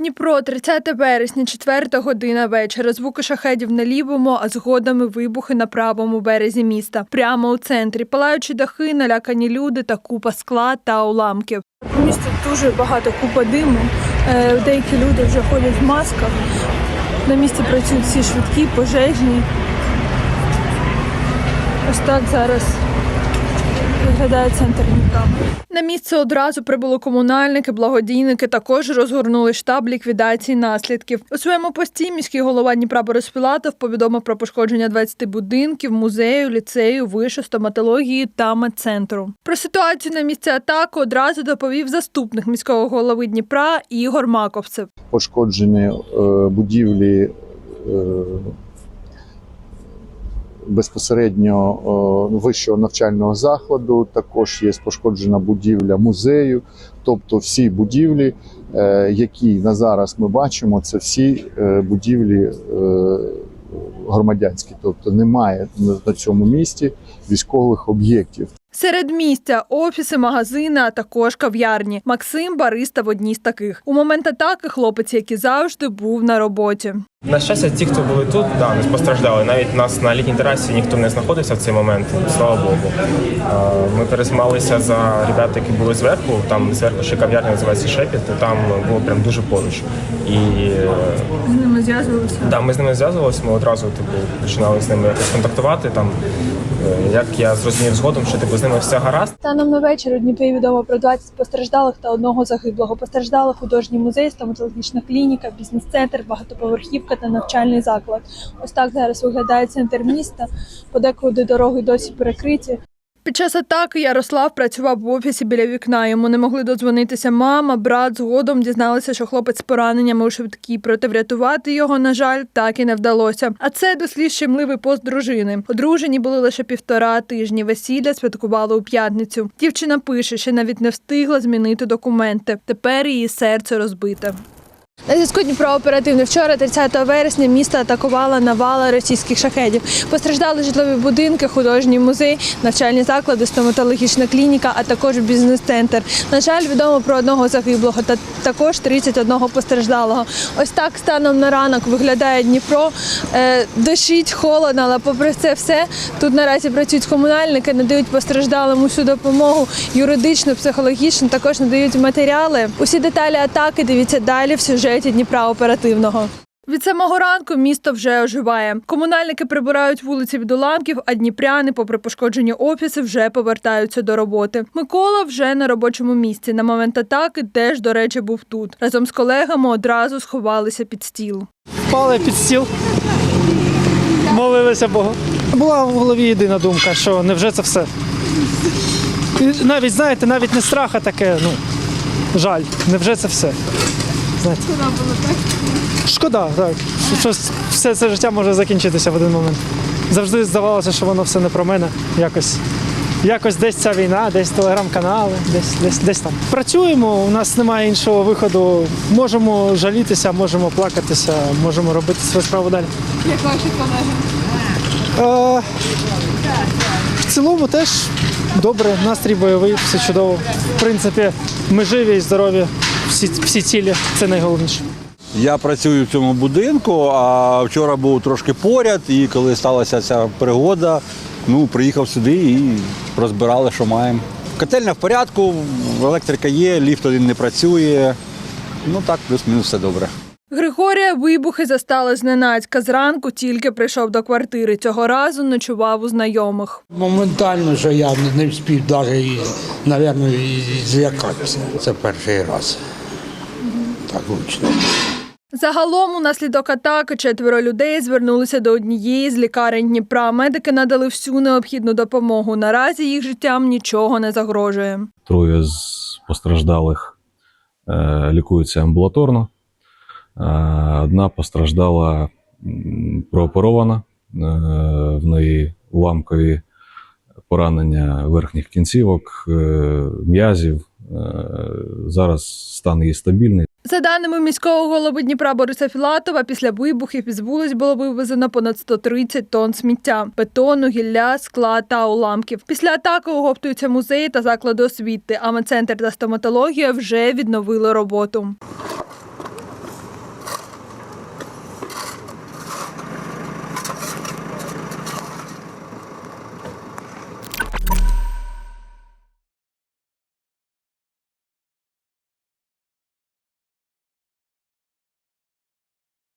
Дніпро, 30 вересня, 4 година вечора. Звуки шахедів на лівому, а згодом вибухи на правому березі міста. Прямо у центрі. Палаючі дахи, налякані люди та купа скла та уламків. У місті дуже багато купа диму. Е, Деякі люди вже ходять в масках. На місці працюють всі швидкі, пожежні. Ось так зараз виглядає центр Дніпра. На місце одразу прибули комунальники, благодійники. Також розгорнули штаб ліквідації наслідків. У своєму пості міський голова Дніпра Борис Філатов повідомив про пошкодження 20 будинків, музею, ліцею, вишу, стоматології та медцентру. Про ситуацію на місці атаки одразу доповів заступник міського голови Дніпра Ігор Маковцев. пошкоджені е, будівлі е, безпосередньо е, вищого навчального закладу. Також є пошкоджена будівля музею. Тобто, всі будівлі, е, які на зараз ми бачимо, це всі е, будівлі громадянські. Тобто немає на цьому місті військових об'єктів. Серед місця офіси, магазини, а також кав'ярні. Максим бариста в одній з таких. У момент атаки хлопець, як і завжди, був на роботі. На щастя, ті, хто були тут, да, не постраждали. Навіть нас на літній терасі ніхто не знаходився в цей момент, слава Богу. Ми пересмалися за ребят, які були зверху. Там зверху ще кав'ярня називається Шепіт, і там було прям дуже поруч. І З ними зв'язувалися. да, ми з ними зв'язувалися, ми одразу типу, починали з ними якось контактувати. Там, е, як я зрозумів згодом, що типу, з ними все гаразд. Станом на вечір у Дніпрі відомо про 20 постраждалих та одного загиблого. Постраждали художній музей, стоматологічна клініка, бізнес-центр, багатоповерхівка та навчальний заклад. Ось так зараз виглядає центр міста. Подекуди дороги досі перекриті. Під час атаки Ярослав працював в офісі біля вікна. Йому не могли додзвонитися мама, брат. Згодом дізналися, що хлопець з пораненнями у швидкій. Проте врятувати його, на жаль, так і не вдалося. А це дослід щемливий пост дружини. Одружені були лише півтора тижні. Весілля святкували у п'ятницю. Дівчина пише, що навіть не встигла змінити документи. Тепер її серце розбите. На зв'язку Дніпро оперативно вчора, 30 вересня, місто атакувала навала російських шахедів. Постраждали житлові будинки, художній музей, навчальні заклади, стоматологічна клініка, а також бізнес-центр. На жаль, відомо про одного загиблого та також 31 постраждалого. Ось так станом на ранок виглядає Дніпро. Е, дощить, холодно, але попри це все тут наразі працюють комунальники, надають постраждалим усю допомогу юридичну, психологічну, також надають матеріали. Усі деталі атаки дивіться далі в сюжеті Дніпра оперативного. Від самого ранку місто вже оживає. Комунальники прибирають вулиці від уламків, а дніпряни, попри пошкоджені офіси, вже повертаються до роботи. Микола вже на робочому місці. На момент атаки теж, до речі, був тут. Разом з колегами одразу сховалися під стіл. Впали під стіл, молилися Богу. Була в голові єдина думка, що невже це все. І навіть, знаєте, навіть не страх, а таке, ну, жаль, невже це все. Знаєте. Шкода було, так? Шкода, так. Що все це життя може закінчитися в один момент. Завжди здавалося, що воно все не про мене. Якось. Якось десь ця війна, десь телеграм-канали, десь, десь, десь там. Працюємо, у нас немає іншого виходу. Можемо жалітися, можемо плакатися, можемо робити свою справу далі. Як ваші колеги? Е, в цілому теж добре, настрій бойовий, все чудово. В принципі, ми живі і здорові, всі, всі цілі це найголовніше. Я працюю в цьому будинку, а вчора був трошки поряд, і коли сталася ця пригода, ну, приїхав сюди і розбирали, що маємо. Котельня в порядку, електрика є, ліфт один не працює. Ну так, плюс-мінус все добре. Григорія вибухи застали зненацька. Зранку тільки прийшов до квартири. Цього разу ночував у знайомих. Моментально, що я не- встиг навіть, і, і злякатися. Це перший раз. Так гучно. Загалом, унаслідок атаки, четверо людей звернулися до однієї з лікарень Дніпра. Медики надали всю необхідну допомогу. Наразі їх життям нічого не загрожує. Троє з постраждалих е, лікуються амбулаторно. Е, Одна постраждала прооперована, е, в неї уламкові поранення верхніх кінцівок, е, м'язів. Е, Зараз стан її стабільний. За даними міського голови Дніпра Бориса Філатова, після вибухів із вулиць було вивезено понад 130 тонн сміття, бетону, гілля, скла та уламків. Після атаки оговтуються музеї та заклади освіти. А медцентр та стоматологія вже відновили роботу.